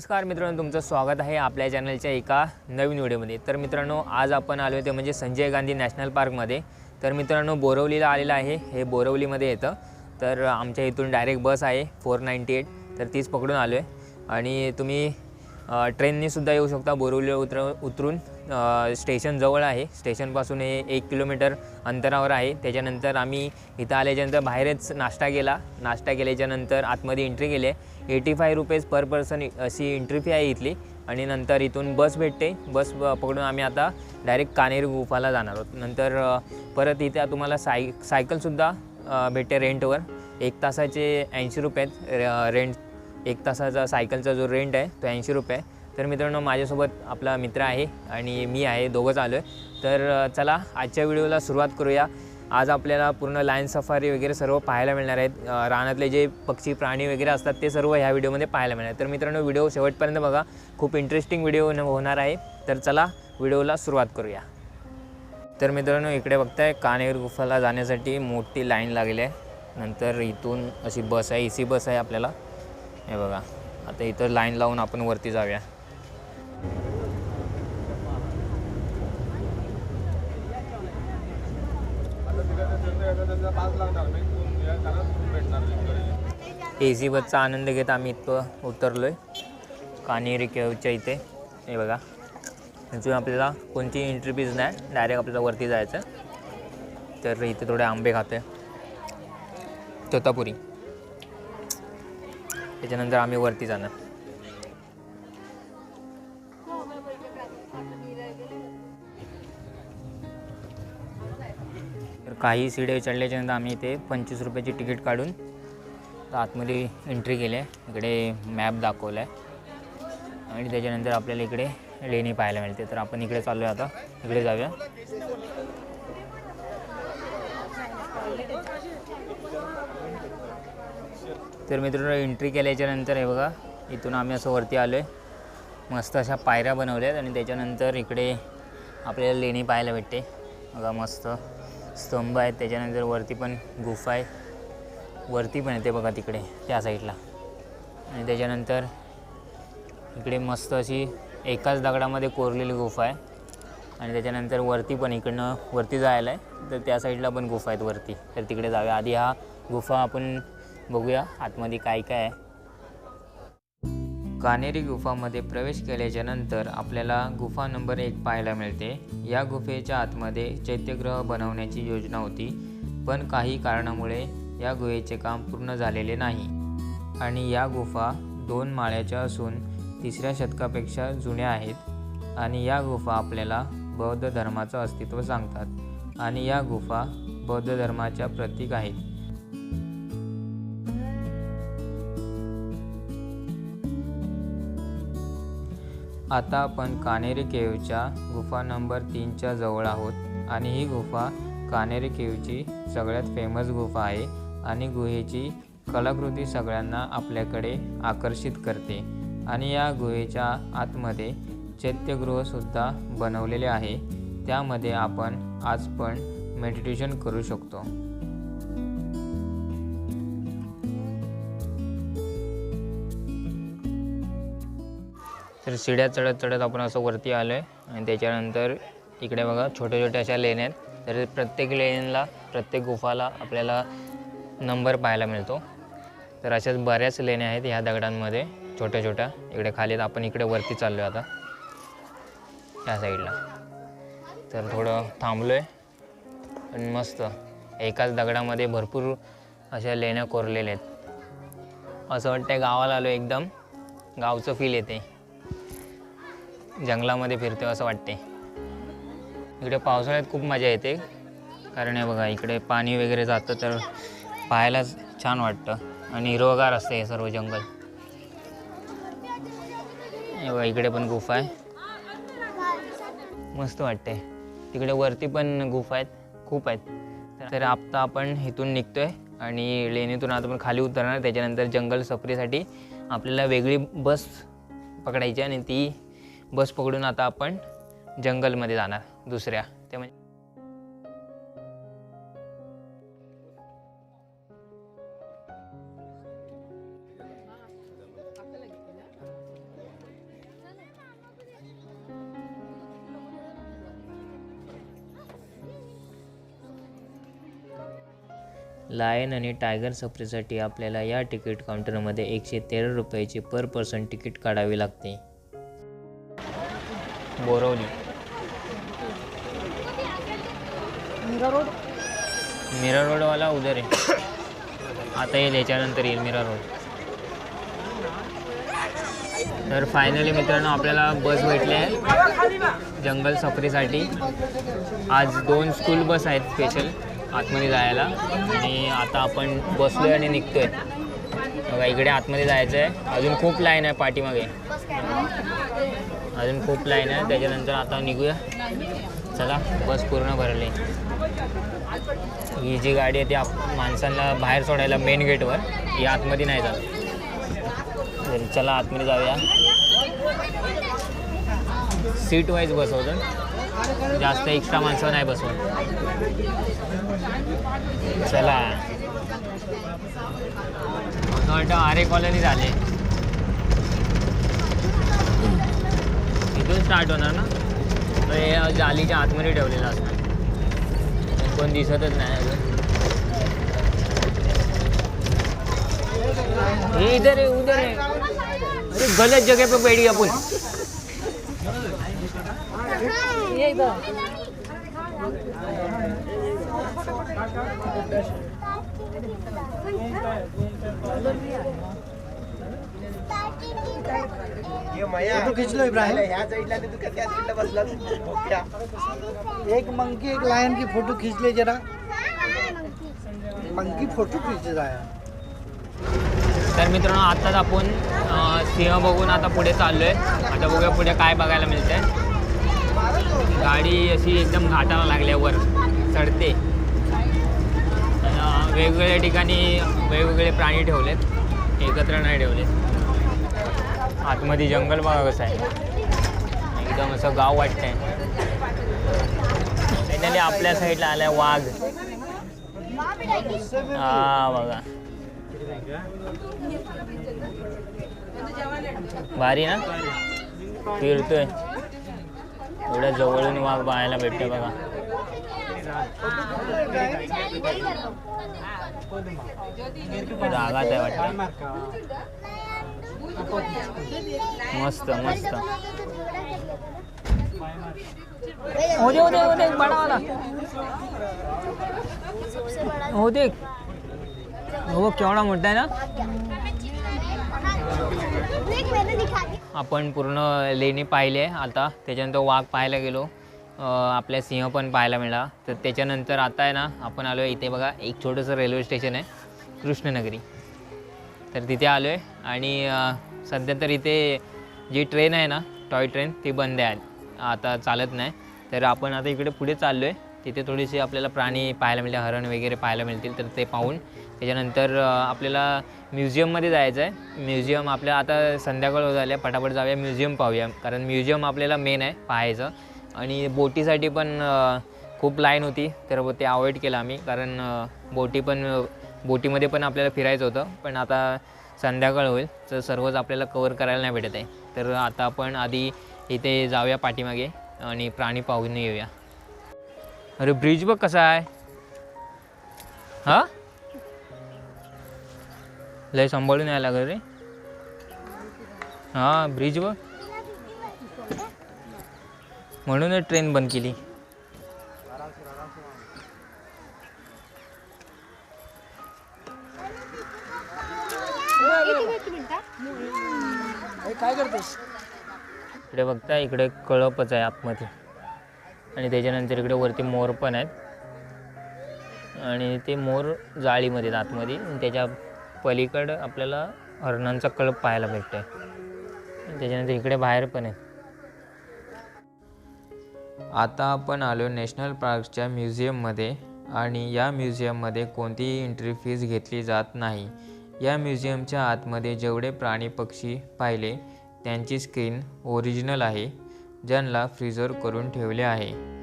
नमस्कार मित्रांनो तुमचं स्वागत आहे आपल्या चॅनलच्या एका नवीन व्हिडिओमध्ये. तर मित्रांनो आज आपण आलो ते म्हणजे संजय गांधी नॅशनल पार्कमध्ये. तर मित्रांनो बोरवलीला आलेलं आहे. हे बोरवलीमध्ये येतं. तर आमच्या इथून डायरेक्ट बस आहे फोर नाईंटी एट. तर तीच पकडून आलो आहे आणि तुम्ही ट्रेननेसुद्धा ट्रेननीसुद्धा येऊ शकता बोरवलीला उतर उतरून. स्टेशन जवळ आहे. स्टेशनपासून हे एक किलोमीटर अंतरावर आहे. त्याच्यानंतर आम्ही इथं आल्याच्यानंतर बाहेरच नाश्ता केला. नाश्ता केल्याच्यानंतर आतमध्ये एंट्री केली. Eighty five rupees per person अशी एंट्री फी आहे इथली. आणि नंतर इथून बस भेटते. बस पकडून आम्ही आता डायरेक्ट कानेरी गुफाला जाणार आहोत. नंतर परत इथे तुम्हाला साय सायकलसुद्धा भेटते रेंटवर एक तासाचे ऐंशी रुपये आहेत. रेंट एक तासाचा सायकलचा जो रेंट आहे तो ऐंशी रुपये आहे. तर मित्रांनो माझ्यासोबत आपला मित्र आहे आणि मी आहे दोघंच आलो आहे. तर चला आजच्या व्हिडिओला सुरुवात करूया. आज आपल्याला पूर्ण लायन सफारी वगैरे सर्व पाहायला मिळणार आहेत. रानातले जे पक्षी प्राणी वगैरे असतात ते सर्व ह्या व्हिडिओमध्ये पाहायला मिळणार तर मित्रांनो व्हिडिओ शेवटपर्यंत बघा. खूप इंटरेस्टिंग व्हिडिओ होणार आहे. तर चला व्हिडिओला सुरुवात करूया. तर मित्रांनो इकडे बघताय कानेर गुफाला जाण्यासाठी मोठी लाईन लागली आहे. नंतर इथून अशी बस आहे ए सी बस आहे आपल्याला. हे बघा. आता इथं लाईन लावून आपण वरती जाऊया. ए सी बसचा आनंद घेत आम्ही इथं उतरलो आहे कानेरी केवच्या इथे. हे बघा. इथून आपल्याला कोणती एंट्री फीज नाही. डायरेक्ट आपल्याला वरती जायचं तर इथे थोडे आंबे खाते तोतापुरी. त्याच्यानंतर आम्ही वरती जाणार. तर काही सिडे चढल्याच्यानंतर आम्ही इथे पंचवीस रुपयाची तिकीट काढून तर आतमध्ये एंट्री केली आहे. इकडे मॅप दाखवला आहे आणि त्याच्यानंतर आपल्याला इकडे लेणी पाहायला मिळते. तर आपण इकडे चाललो आहे आता. इकडे जाऊया. तर मित्रांनो एंट्री केल्याच्यानंतर हे बघा इथून आम्ही असं वरती आलो आहे मस्त अशा पायऱ्या बनवल्या आहेत आणि त्याच्यानंतर इकडे आपल्याला लेणी पाहायला भेटते. बघा मस्त स्तंभ आहेत. त्याच्यानंतर वरती पण गुफा आहे. वरती पण येते बघा तिकडे त्या साईडला. आणि त्याच्यानंतर इकडे मस्त अशी एकाच दगडामध्ये कोरलेली गुफा आहे. आणि त्याच्यानंतर वरती पण इकडनं वरती जायला आहे तर त्या साईडला पण गुफा आहेत वरती. तर तिकडे जाऊया. आधी हा गुफा आपण बघूया आतमध्ये काय काय आहे. कानेरी गुफामध्ये प्रवेश केल्याच्यानंतर आपल्याला गुफा नंबर एक पाहायला मिळते. या गुफेच्या आतमध्ये चैत्यग्रह बनवण्याची योजना होती. पण काही कारणामुळे या गुहेचे काम पूर्ण झालेले नाही. आणि या गुफा दोन माळ्याच्या असून तिसऱ्या शतकापेक्षा जुन्या आहेत आणि या गुफा आपल्याला बौद्ध धर्माचं अस्तित्व सांगतात आणि या गुफा बौद्ध धर्माच्या प्रतीक आहेत. आता आपण कानेरी केव्हच्या गुफा नंबर तीनच्या जवळ आहोत आणि ही गुफा कानेरी केव्हची सगळ्यात फेमस गुफा आहे. आणि गुहेची कलाकृती सगळ्यांना आपल्याकडे आकर्षित करते. आणि या गुहेच्या आतमध्ये चैत्यगृहसुद्धा बनवलेले आहे. त्यामध्ये आपण आज पण मेडिटेशन करू शकतो. तर शिड्या चढत चढत आपण असं वरती आलो आहे आणि त्याच्यानंतर इकडे बघा छोट्या छोट्या अशा लेण्या आहेत. तर प्रत्येक लेनला प्रत्येक गुफाला आपल्याला नंबर पाहायला मिळतो. तर अशाच बऱ्याच लेण्या आहेत ह्या दगडांमध्ये छोट्या छोट्या. इकडे खाली आपण इकडे वरती चाललो आहे आता. त्या साईडला. तर थोडं थांबलो आहे पण मस्त. एकाच दगडामध्ये भरपूर अशा लेण्या कोरलेल्या आहेत. असं वाटतं गावाला आलो एकदम. गावचं फील येते जंगलामध्ये फिरतो असं वाटते इकडे पावसाळ्यात खूप मजा येते. कारण हे बघा इकडे पाणी वगैरे जातं तर पाहायलाच छान वाटतं. आणि हिरवगार असते हे सर्व जंगल. इकडे पण गुफा आहे. मस्त वाटते तिकडे वरती पण गुफा आहेत. खूप आहेत. तर आता आपण इथून निघतोय आणि लेणीतून आता आपण खाली उतरणार त्याच्यानंतर जंगल सफरीसाठी आपल्याला वेगळी बस पकडायची आणि ती बस पकडून आता आपण जंगलमध्ये जाणार दुसऱ्या. लायन आणि टायगर सफरीसाठी आपल्याला या तिकीट काउंटरमध्ये एकशे तेरा रुपयाची पर पर्सन तिकीट काढावे लागते. बोरवली. मीरा रोडवाला उदर आहे. आता येईल याच्यानंतर येईल मीरा रोड. तर फायनली मित्रांनो आपल्याला बस भेटली आहे. जंगल सफरीसाठी. आज दोन स्कूल बस आहेत स्पेशल आतमध्ये जायला. आणि आता आपण बसलोय आणि निघतोय. बघा इकडे आतमध्ये जायचं आहे अजून खूप लाईन आहे पाठीमागे. अजून खूप लाईन आहे. त्याच्यानंतर आता निघूया. चला बस पूर्ण भरली. ही जी गाडी आहे ती आप माणसांना बाहेर सोडायला मेन गेटवर ही आतमध्ये नाही जात. चला आतमध्ये जाऊया. सीट वाईज बसवतो जास्त एक्स्ट्रा माणसं नाही बसवत. चला. असं वाटतं आरे कॉलनी झाले. इथून स्टार्ट होणार ना? तर हे जालीच्या आतमध्ये ठेवलेलं असणार. कोण दिसतच नाही अजून. हे इधर आहे उधर आहे अरे गलत जगह पे बैठ गया आपण फोटो खींच लो इब्राहिम. ह्या साईडला तू त्या साईडला बसला ओक्या एक मंकी एक लायन की फोटो खींच ले जरा. मंकी फोटो खींच है. तर मित्रांनो आत्ताच आपण सिंह बघून आता पुढे चाललो आहे आता बघूया पुढे काय बघायला मिळतंय. गाडी अशी एकदम घाटाला लागल्यावर चढते. वेगवेगळ्या ठिकाणी वेगवेगळे प्राणी ठेवलेत एकत्र नाही ठेवलेत. आतमध्ये जंगल बघा कसं आहे. एकदम असं गाव वाटतंय. फायनली आपल्या साईडला आलाय वाघ. हा बघा. भारी ना? फिरतोय. एवढ्या जवळून वाघ पाहायला भेटते बघा. रागात आहे वाटतं मस्त मस्त. हो दे हो दे हो दे बडा वाला हो दे हो केवढा मोठा आहे ना? आपण पूर्ण लेणी पाहिली आता त्याच्यानंतर वाघ पाहायला गेलो. आपल्या सिंह पण पाहायला मिळाला. तर त्याच्यानंतर आता आहे ना आपण आलो आहे इथे बघा एक छोटंसं रेल्वे स्टेशन आहे कृष्णनगरी. तर तिथे आलो आहे आणि सध्या तर इथे जी ट्रेन आहे ना टॉय ट्रेन ती बंद आहे. आता चालत नाही. तर आपण आता इकडे पुढे चाललो आहे तिथे थोडीशी आपल्याला प्राणी पाहायला मिळतील हरण वगैरे पाहायला मिळतील तर ते पाहून. त्याच्यानंतर आपल्याला म्युझियममध्ये जायचं आहे म्युझियम आपल्या आता संध्याकाळ होत पटापट जाऊया म्युझियम पाहूया. कारण म्युझियम आपल्याला मेन आहे पाहायचं. आणि बोटीसाठी पण खूप लाईन होती तर ते अवॉइड केलं आम्ही. कारण बोटी पण बोटीमध्ये पण आपल्याला फिरायचं होतं. पण आता संध्याकाळ होईल तर सर्वच आपल्याला कवर करायला नाही भेटत आहे. तर आता आपण आधी इथे जाऊया पाठीमागे आणि प्राणी पाहून येऊया. अरे ब्रिज बघ कसा आहे. हा? लय सांभाळून यायला लागलं रे. हा ब्रिज बघ. म्हणूनच ट्रेन बंद केली. काय करतोस इकडे बघता इकडे कळपच आहे आतमध्ये. आणि त्याच्यानंतर इकडे वरती मोर पण आहेत. आणि ते मोर जाळीमध्ये आहेत आतमध्ये. त्याच्या पलीकडं आपल्याला हरणांचा कळप पाहायला भेटतो आहे त्याच्यानंतर इकडे बाहेर पण आहे आता आपण आलो नॅशनल पार्कच्या म्युझियममध्ये आणि या म्युझियममध्ये कोणतीही एंट्री फीज घेतली जात नाही. या म्युझियमच्या आतमध्ये जेवढे प्राणी पक्षी पाहिले त्यांची स्क्रीन ओरिजिनल आहे ज्यांना फ्रीजर करून ठेवले आहे.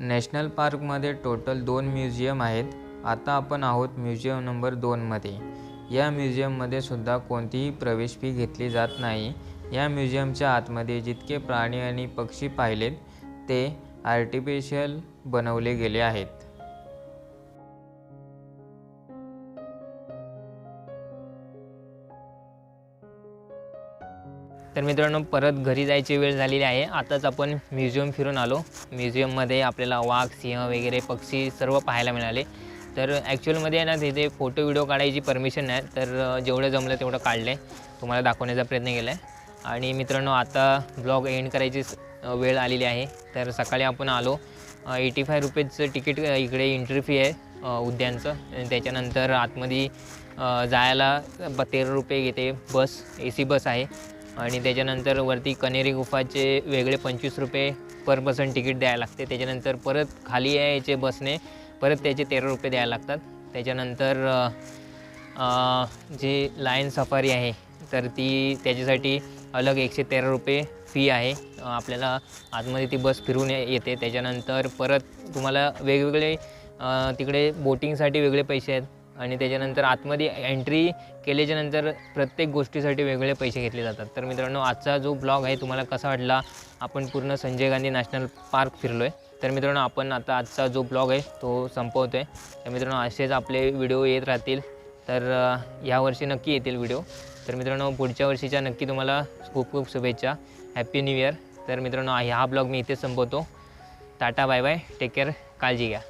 नॅशनल पार्कमध्ये टोटल दोन म्युझियम आहेत. आता आपण आहोत म्युझियम नंबर दोनमध्ये या म्युझियममध्ये सुद्धा कोणतीही प्रवेश फी घेतली जात नाही. या म्युझियमच्या आतमध्ये जितके प्राणी आणि पक्षी पाहिलेत ते आर्टिफिशियल बनवले गेले आहेत. तर मित्रांनो परत घरी जायची वेळ झालेली आहे. आताच आपण म्युझियम फिरून आलो. म्युझियममध्ये आपल्याला वाघ सिंह वगैरे पक्षी सर्व पाहायला मिळाले. तर ॲक्च्युअलमध्ये आहे ना तिथे फोटो व्हिडिओ काढायची परमिशन नाही. तर जेवढं जमलं तेवढं काढलं आहे तुम्हाला दाखवण्याचा प्रयत्न केला आहे आणि मित्रांनो आता ब्लॉग एंड करायची स- वेळ आलेली आहे. तर सकाळी आपण आलो. एटी फाय रुपीजचं तिकीट इकडे एंट्री फी आहे उद्यानचं आणि त्याच्यानंतर आतमध्ये जायला ब तेरा रुपये घेते बस ए सी बस आहे. आणि त्याच्यानंतर वरती कनेरी गुफाचे वेगळे पंचवीस रुपये पर पर्सन तिकीट द्यायला लागते. त्याच्यानंतर परत खाली यायचे बसने परत त्याचे तेरा रुपये द्यायला लागतात. त्याच्यानंतर जे जी लायन सफारी आहे तर ती त्याच्यासाठी अलग एकशे तेरा रुपये फी आहे. आपल्याला आतमध्ये ती बस फिरून येते. त्याच्यानंतर परत तुम्हाला वेगवेगळे तिकडे बोटिंगसाठी वेगळे पैसे आहेत. आणि त्याच्यानंतर आतमध्ये एंट्री केल्याच्यानंतर प्रत्येक गोष्टीसाठी वेगवेगळे पैसे घेतले जातात. तर मित्रांनो आजचा जो ब्लॉग आहे तुम्हाला कसा वाटला? आपण पूर्ण संजय गांधी नॅशनल पार्क फिरलो आहे तर मित्रांनो आपण आता आजचा जो ब्लॉग आहे तो संपवतो आहे तर मित्रांनो असेच आपले व्हिडिओ येत राहतील. तर अ, यावर्षी नक्की येतील व्हिडिओ तर मित्रांनो पुढच्या वर्षीच्या नक्की तुम्हाला खूप खूप शुभेच्छा. हॅप्पी न्यू इयर तर मित्रांनो हा ब्लॉग मी इथेच संपवतो. Ta ta bye bye. Take care काळजी घ्या.